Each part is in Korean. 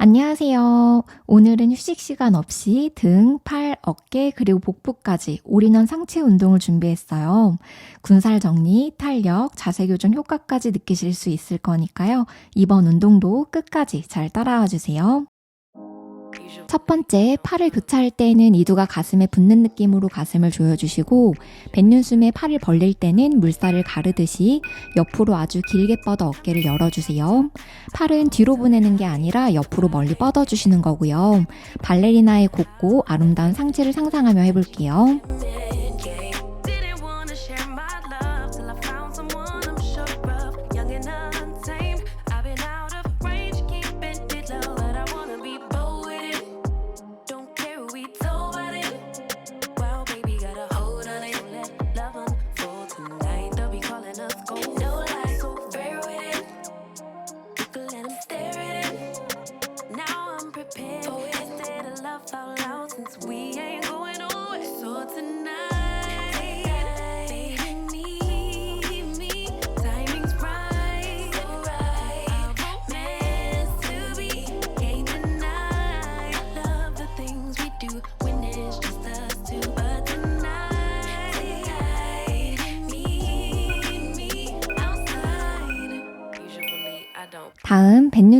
안녕하세요. 오늘은 휴식 시간 없이 등, 팔, 어깨, 그리고 복부까지 올인원 상체 운동을 준비했어요. 군살 정리, 탄력, 자세 교정 효과까지 느끼실 수 있을 거니까요. 이번 운동도 끝까지 잘 따라와 주세요. 첫 번째, 팔을 교차할 때에는 이두가 가슴에 붙는 느낌으로 가슴을 조여주시고, 뱃윤숨에 팔을 벌릴 때는 물살을 가르듯이 옆으로 아주 길게 뻗어 어깨를 열어주세요. 팔은 뒤로 보내는 게 아니라 옆으로 멀리 뻗어주시는 거고요. 발레리나의 곱고 아름다운 상체를 상상하며 해볼게요.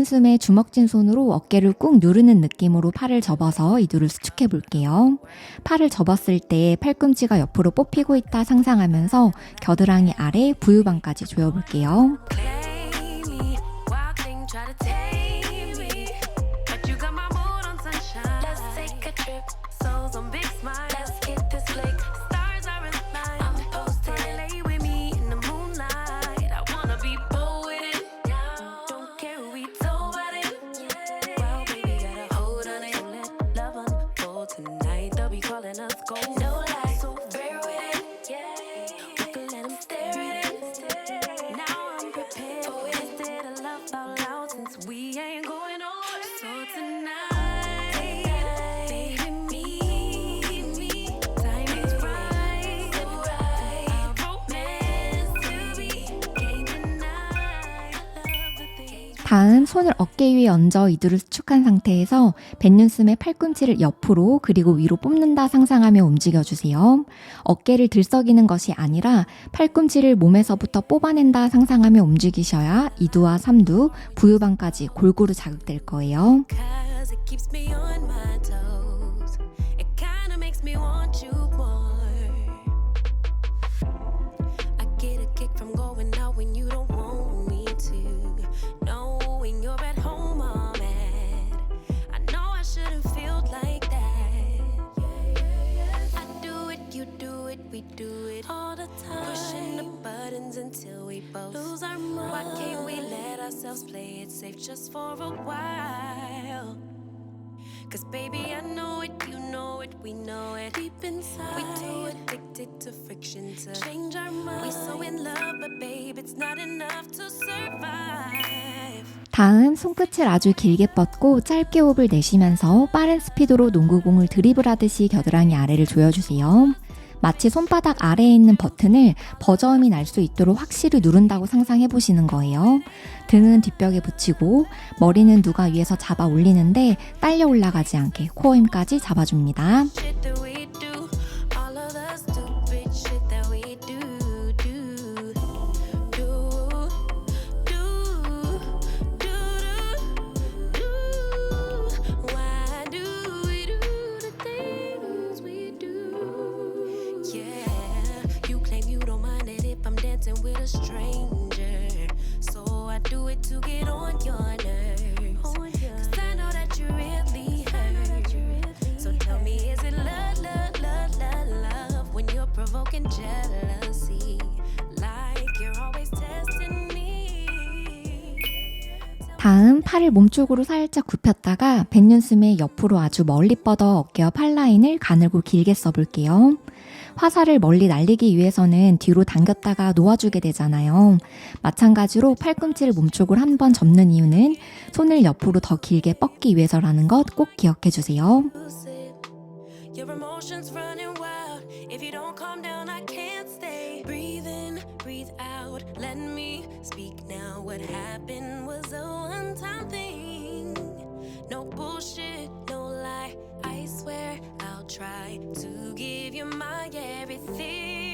뱃윤숨에 주먹진 손으로 어깨를 꾹 누르는 느낌으로 팔을 접어서 이두를 수축해 볼게요. 팔을 접었을 때 팔꿈치가 옆으로 뽑히고 있다 상상하면서 겨드랑이 아래 부유방까지 조여볼게요. 어깨 위에 얹어 이두를 수축한 상태에서 뱃윤숨의 팔꿈치를 옆으로 그리고 위로 뽑는다 상상하며 움직여주세요. 어깨를 들썩이는 것이 아니라 팔꿈치를 몸에서부터 뽑아낸다 상상하며 움직이셔야 이두와 삼두, 부유방까지 골고루 자극될 거예요. Both lose our mind. Why can't we let ourselves play it safe just for a while? Cause baby, I know it, you know it, we know it. Deep inside, we too addicted to friction to change our mind. We so in love, but babe, it's not enough to survive. 다음 손끝을 아주 길게 뻗고 짧게 호흡을 내쉬면서 빠른 스피드로 농구공을 드리블하듯이 겨드랑이 아래를 조여주세요. 마치 손바닥 아래에 있는 버튼을 버저음이 날 수 있도록 확실히 누른다고 상상해 보시는 거예요. 등은 뒷벽에 붙이고 머리는 누가 위에서 잡아 올리는데 딸려 올라가지 않게 코어 힘까지 잡아줍니다. 다음 팔을 몸쪽으로 살짝 굽혔다가 뱃윤숨에 옆으로 아주 멀리 뻗어 어깨와 팔 라인을 가늘고 길게 써볼게요. 화살을 멀리 날리기 위해서는 뒤로 당겼다가 놓아주게 되잖아요. 마찬가지로 팔꿈치를 몸쪽으로 한 번 접는 이유는 손을 옆으로 더 길게 뻗기 위해서라는 것 꼭 기억해 주세요. No bullshit, no lie. I swear I'll try to give you my everything.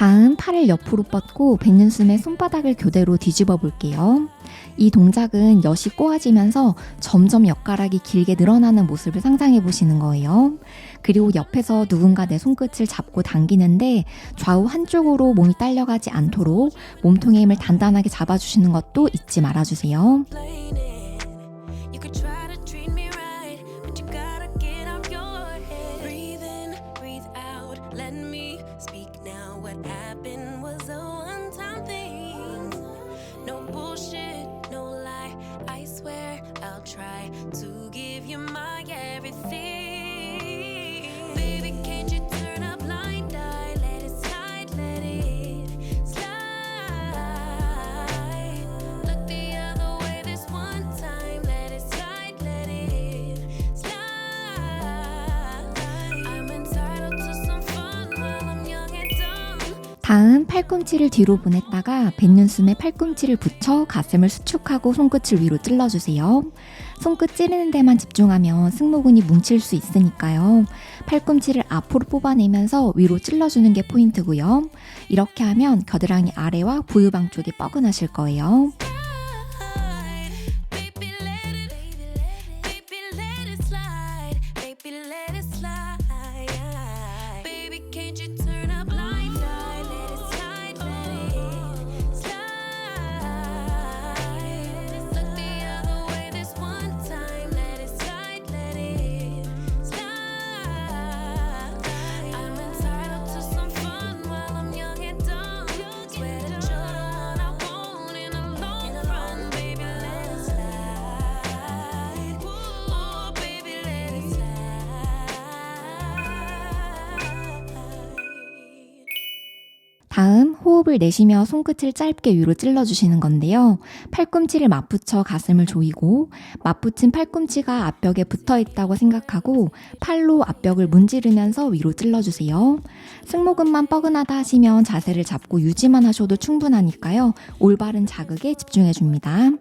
다음 팔을 옆으로 뻗고 뱃눈숨에 손바닥을 교대로 뒤집어 볼게요. 이 동작은 엿이 꼬아지면서 점점 엿가락이 길게 늘어나는 모습을 상상해 보시는 거예요. 그리고 옆에서 누군가 내 손끝을 잡고 당기는데 좌우 한쪽으로 몸이 딸려가지 않도록 몸통의 힘을 단단하게 잡아주시는 것도 잊지 말아주세요. 다음 팔꿈치를 뒤로 보냈다가 뱃눈숨에 팔꿈치를 붙여 가슴을 수축하고 손끝을 위로 찔러주세요. 손끝 찌르는 데만 집중하면 승모근이 뭉칠 수 있으니까요. 팔꿈치를 앞으로 뽑아내면서 위로 찔러주는 게 포인트고요. 이렇게 하면 겨드랑이 아래와 부유방 쪽이 뻐근하실 거예요. 다음 호흡을 내쉬며 손끝을 짧게 위로 찔러주시는 건데요. 팔꿈치를 맞붙여 가슴을 조이고 맞붙인 팔꿈치가 앞벽에 붙어 있다고 생각하고 팔로 앞벽을 문지르면서 위로 찔러주세요. 승모근만 뻐근하다 하시면 자세를 잡고 유지만 하셔도 충분하니까요. 올바른 자극에 집중해 줍니다.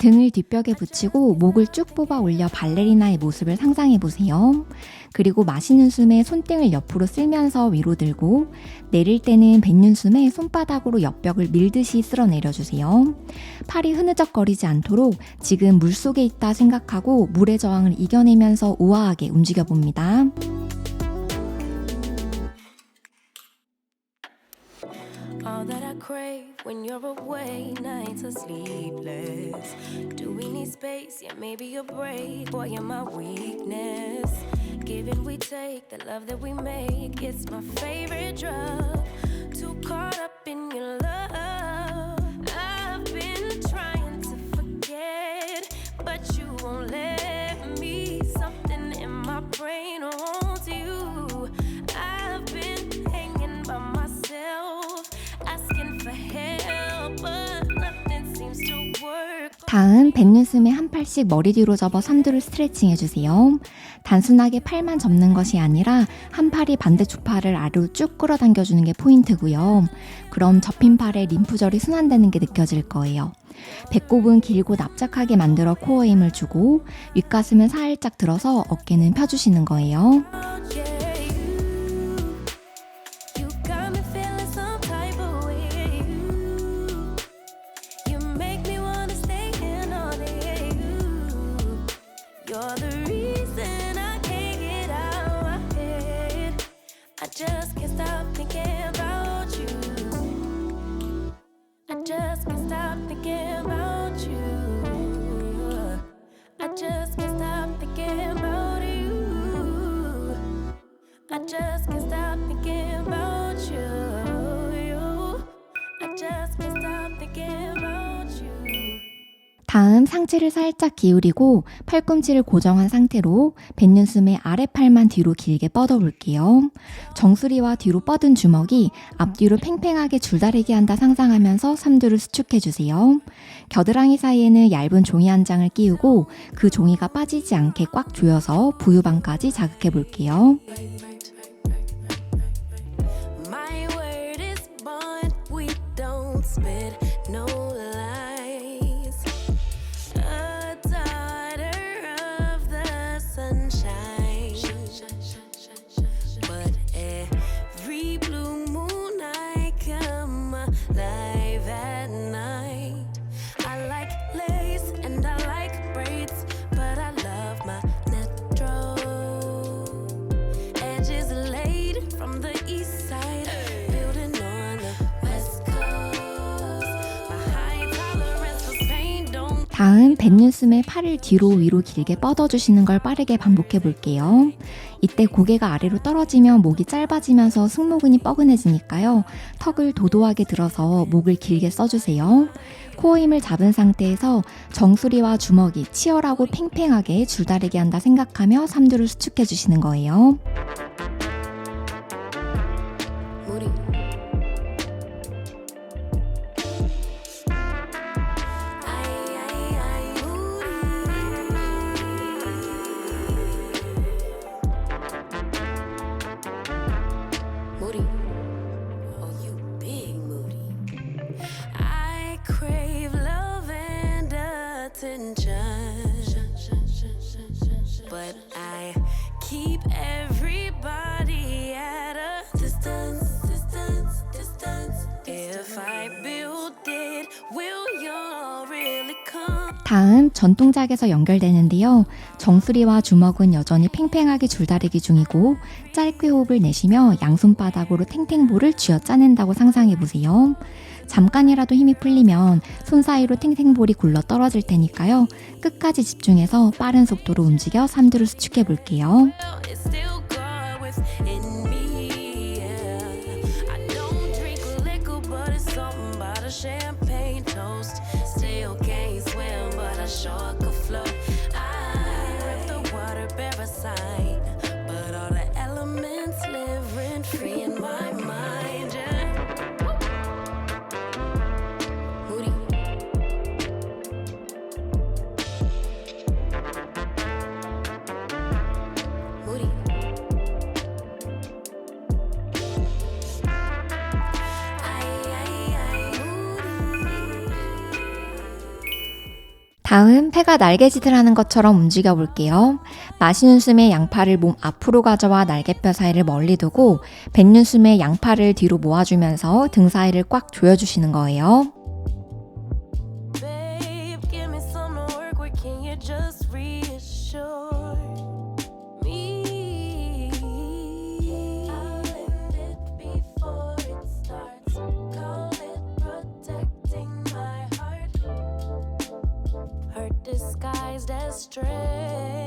등을 뒷벽에 붙이고 목을 쭉 뽑아 올려 발레리나의 모습을 상상해 보세요. 그리고 마시는 숨에 손등을 옆으로 쓸면서 위로 들고 내릴 때는 뱉는 숨에 손바닥으로 옆벽을 밀듯이 쓸어 내려주세요. 팔이 흐느적거리지 않도록 지금 물 속에 있다 생각하고 물의 저항을 이겨내면서 우아하게 움직여 봅니다. All that I crave when you're away, nights are sleepless. Do we need space? Yeah, maybe a break. Boy, you're my weakness. Giving we take, the love that we make, it's my favorite drug. Too caught up 다음 뱃눈숨에 한 팔씩 머리 뒤로 접어 삼두를 스트레칭 해주세요. 단순하게 팔만 접는 것이 아니라 한 팔이 반대쪽 팔을 아래로 쭉 끌어당겨주는 게 포인트고요. 그럼 접힌 팔에 림프절이 순환되는 게 느껴질 거예요. 배꼽은 길고 납작하게 만들어 코어에 힘을 주고 윗가슴은 살짝 들어서 어깨는 펴주시는 거예요. 살짝 기울이고 팔꿈치를 고정한 상태로 뱃눈숨의 아래팔만 뒤로 길게 뻗어볼게요. 정수리와 뒤로 뻗은 주먹이 앞뒤로 팽팽하게 줄다리기 한다 상상하면서 삼두를 수축해주세요. 겨드랑이 사이에는 얇은 종이 한 장을 끼우고 그 종이가 빠지지 않게 꽉 조여서 부유방까지 자극해볼게요. 뱃눈숨에 팔을 뒤로 위로 길게 뻗어주시는 걸 빠르게 반복해 볼게요. 이때 고개가 아래로 떨어지면 목이 짧아지면서 승모근이 뻐근해지니까요. 턱을 도도하게 들어서 목을 길게 써주세요. 코어 힘을 잡은 상태에서 정수리와 주먹이 치열하고 팽팽하게 줄다리기 한다 생각하며 삼두를 수축해 주시는 거예요. 다음 전동작에서 연결되는데요. 정수리와 주먹은 여전히 팽팽하게 줄다리기 중이고 짧게 호흡을 내쉬며 양손바닥으로 탱탱볼을 쥐어 짜낸다고 상상해 보세요. 잠깐이라도 힘이 풀리면 손 사이로 탱탱볼이 굴러 떨어질 테니까요. 끝까지 집중해서 빠른 속도로 움직여 삼두를 수축해 볼게요. 다음 폐가 날개짓을 하는 것처럼 움직여 볼게요. 마시는 숨에 양팔을 몸 앞으로 가져와 날개뼈 사이를 멀리 두고 뱉는 숨에 양팔을 뒤로 모아주면서 등 사이를 꽉 조여주시는 거예요. Strength.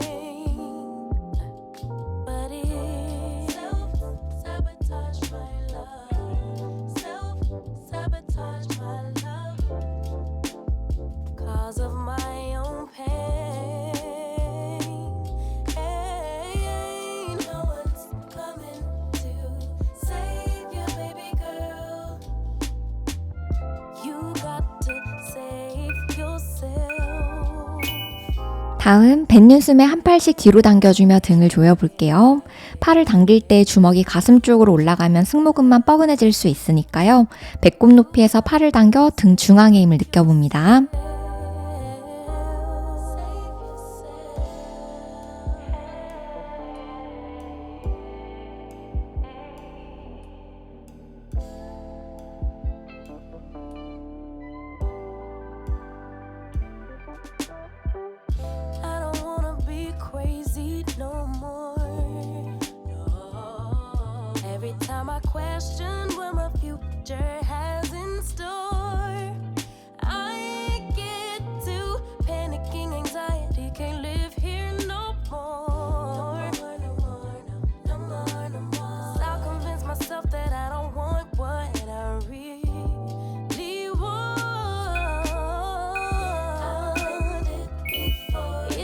다음 뱃눈숨에 한 팔씩 뒤로 당겨주며 등을 조여볼게요. 팔을 당길 때 주먹이 가슴 쪽으로 올라가면 승모근만 뻐근해질 수 있으니까요. 배꼽 높이에서 팔을 당겨 등 중앙의 힘을 느껴봅니다. Every time I question what my future has in store,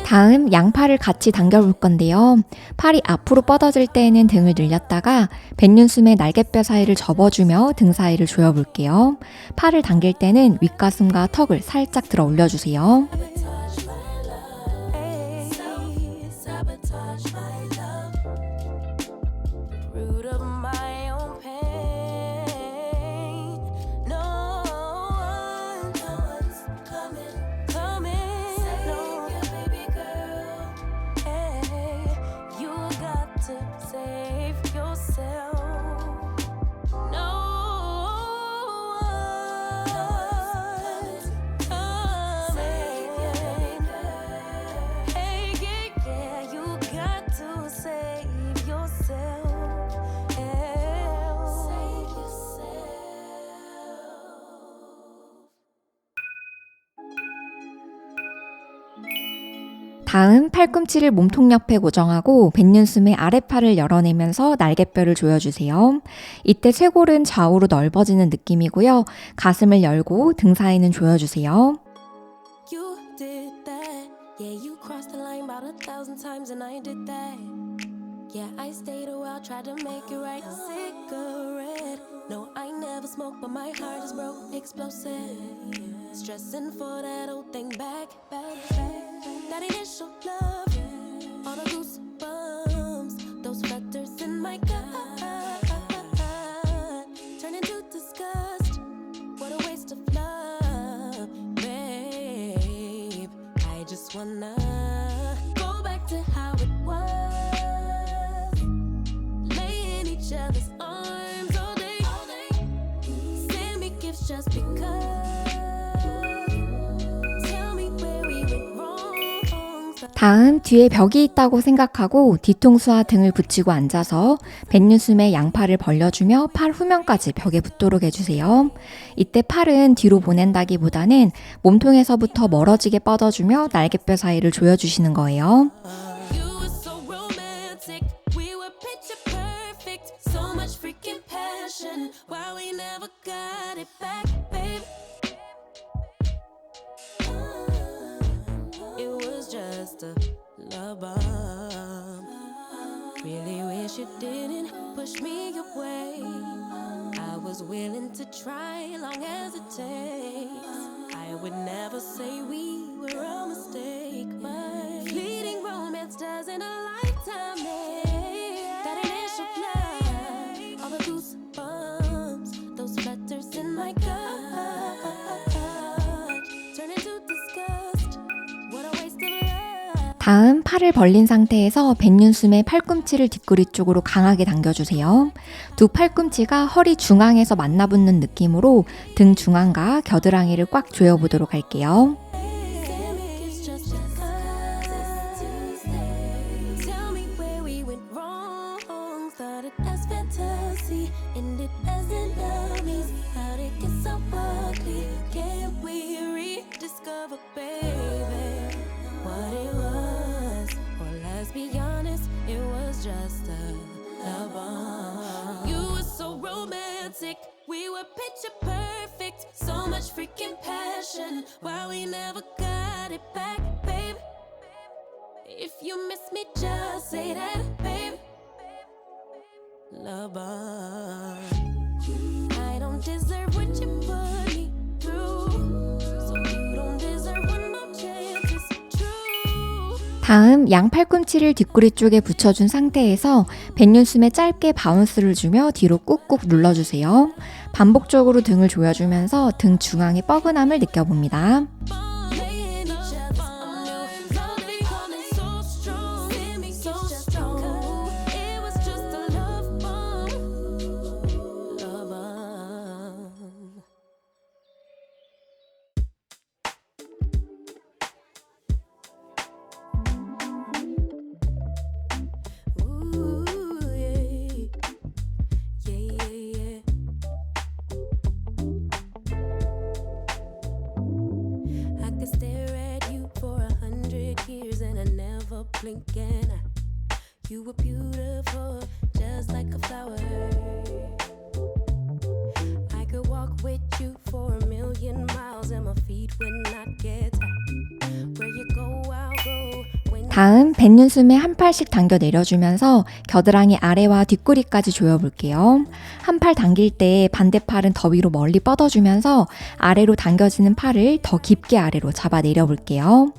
다음 양팔을 같이 당겨볼 건데요. 팔이 앞으로 뻗어질 때에는 등을 늘렸다가 뱃윤숨의 날개뼈 사이를 접어주며 등 사이를 조여볼게요. 팔을 당길 때는 윗가슴과 턱을 살짝 들어 올려주세요. 다음 팔꿈치를 몸통 옆에 고정하고 뱃윤숨의 아랫팔을 열어내면서 날개뼈를 조여주세요. 이때 쇄골은 좌우로 넓어지는 느낌이고요. 가슴을 열고 등 사이는 조여주세요. 뒤에 벽이 있다고 생각하고 뒤통수와 등을 붙이고 앉아서 뱃윤숨의 양팔을 벌려주며 팔 후면까지 벽에 붙도록 해주세요. 이때 팔은 뒤로 보낸다기보다는 몸통에서부터 멀어지게 뻗어주며 날개뼈 사이를 조여주시는 거예요. Bomb. Really wish you didn't push me away. I was willing to try long as it takes. I would never say we were a mistake, but fleeting romance doesn't a lifetime. That initial flight, all the goosebumps, those flutters in my 다음 팔을 벌린 상태에서 뱃윤숨의 팔꿈치를 뒷구리 쪽으로 강하게 당겨주세요. 두 팔꿈치가 허리 중앙에서 만나붙는 느낌으로 등 중앙과 겨드랑이를 꽉 조여보도록 할게요. 다음 양 팔꿈치를 뒷구리 쪽에 붙여준 상태에서 뱃윤숨에 짧게 바운스를 주며 뒤로 꾹꾹 눌러주세요. 반복적으로 등을 조여주면서 등 중앙의 뻐근함을 느껴봅니다. With you for a million miles and my feet would not get tired. Where you go, I'll go. 다음 뱃윤숨에 한 팔씩 당겨 내려주면서 겨드랑이 아래와 뒷구리까지 조여볼게요. 한 팔 당길 때 반대 팔은 더 위로 멀리 뻗어주면서 아래로 당겨지는 팔을 더 깊게 아래로 잡아 내려볼게요.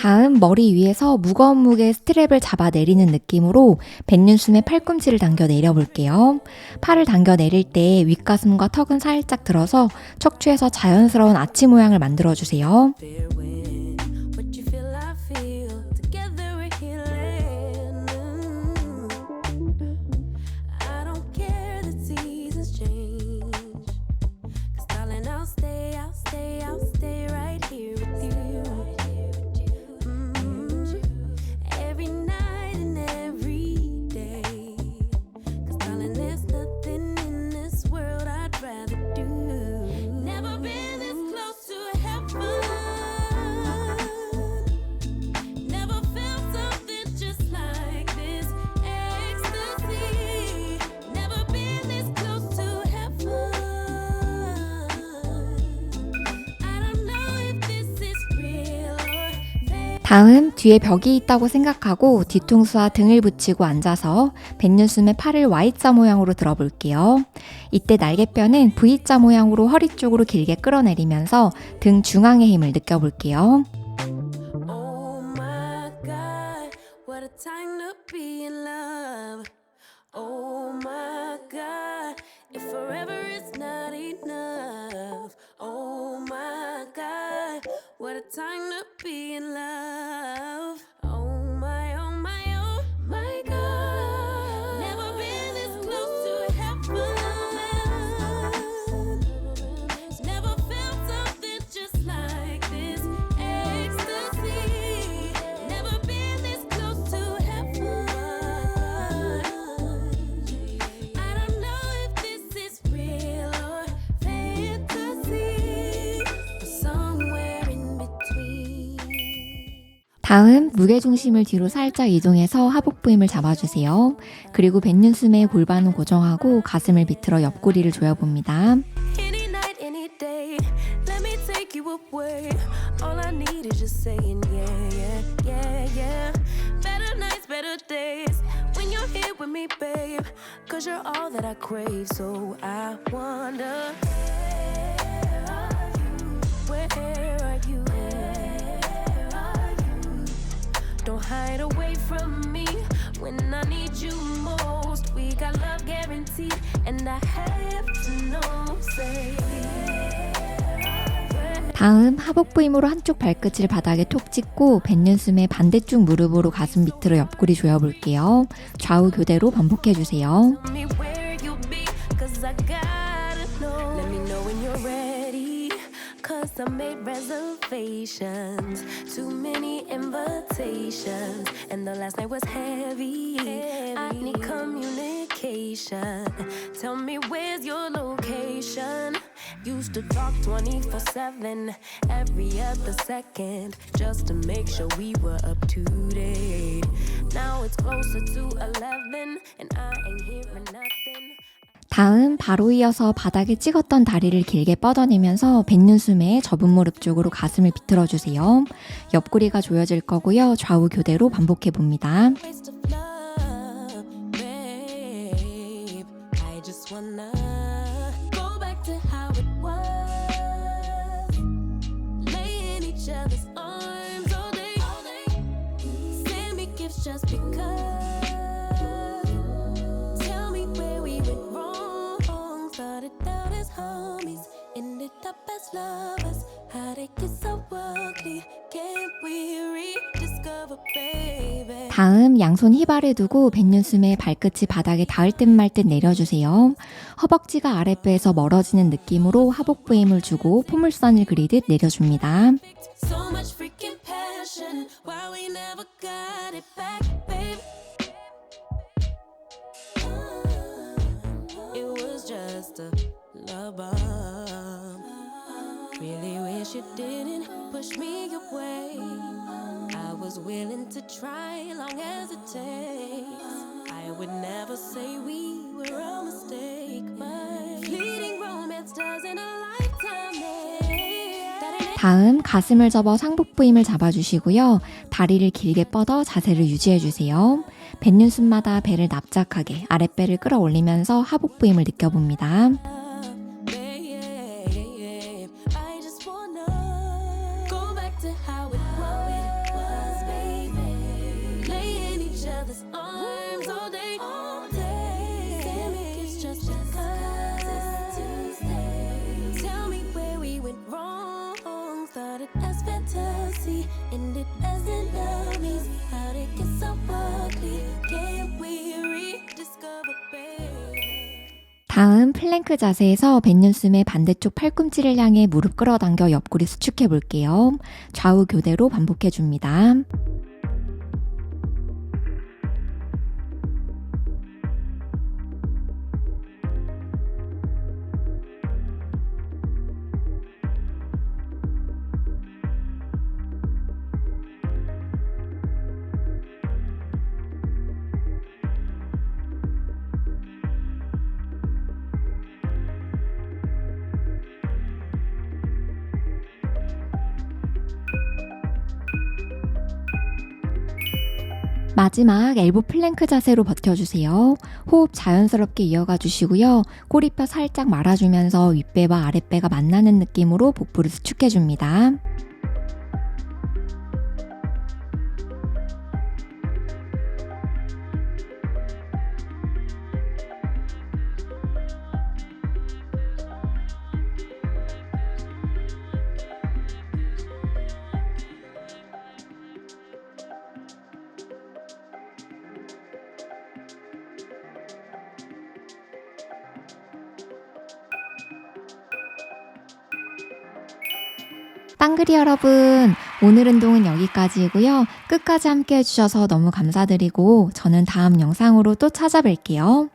다음 머리 위에서 무거운 무게의 스트랩을 잡아 내리는 느낌으로 뱃윤숨에 팔꿈치를 당겨 내려볼게요. 팔을 당겨 내릴 때 윗가슴과 턱은 살짝 들어서 척추에서 자연스러운 아치 모양을 만들어주세요. 다음 뒤에 벽이 있다고 생각하고 뒤통수와 등을 붙이고 앉아서 뱃윤숨에 팔을 Y자 모양으로 들어볼게요. 이때 날개뼈는 V자 모양으로 허리 쪽으로 길게 끌어내리면서 등 중앙의 힘을 느껴볼게요. 다음 무게중심을 뒤로 살짝 이동해서 하복부 힘을 잡아주세요. 그리고 뱃윤숨의 골반은 고정하고 가슴을 비틀어 옆구리를 조여봅니다. When I need you most. We got love guaranteed, and I have to know. Say, 다음 하복부 힘으로 한쪽 발끝을 바닥에 톡 찍고 뱃윤숨의 반대쪽 무릎으로 가슴 밑으로 옆구리 조여볼게요. 좌우 교대로 반복해주세요. Tell me where you be, cause I gotta cause I made reservations. Too many invitations, and the last night was heavy. I need communication. Tell me where's your location. Used to talk 24 7, every other second, just to make sure we were up to date. Now it's closer to 11, and 다음 바로 이어서 바닥에 찍었던 다리를 길게 뻗어내면서 뱃윤숨에 접은 무릎 쪽으로 가슴을 비틀어 주세요. 옆구리가 조여질 거고요. 좌우 교대로 반복해 봅니다. As lovers. How they get so ugly? Can't we read? discover, baby. 다음 양손 힙 아래 두고 뱃눈숨에 발끝이 바닥에 닿을 듯 말 듯 내려주세요. 허벅지가 아랫배에서 멀어지는 느낌으로 하복부에 힘을 주고 포물선을 그리듯 내려줍니다. So much freaking passion. Why we never got it back, didn't push me away. I was willing to try long as it takes. I would never say we were a mistake, but fleeting romance doesn't a lifetime make. 다음 가슴을 접어 상복부 힘을 잡아주시고요. 다리를 길게 뻗어 자세를 유지해주세요. 뱃눈숨마다 배를 납작하게 아랫배를 끌어올리면서 하복부 힘을 느껴봅니다. 다음 플랭크 자세에서 뱃눈숨의 반대쪽 팔꿈치를 향해 무릎 끌어당겨 옆구리 수축해 볼게요. 좌우 교대로 반복해 줍니다. 마지막 엘보 플랭크 자세로 버텨주세요. 호흡 자연스럽게 이어가 주시고요. 꼬리뼈 살짝 말아주면서 윗배와 아랫배가 만나는 느낌으로 복부를 수축해줍니다. 여러분, 오늘 운동은 여기까지이고요. 끝까지 함께 해주셔서 너무 감사드리고, 저는 다음 영상으로 또 찾아뵐게요.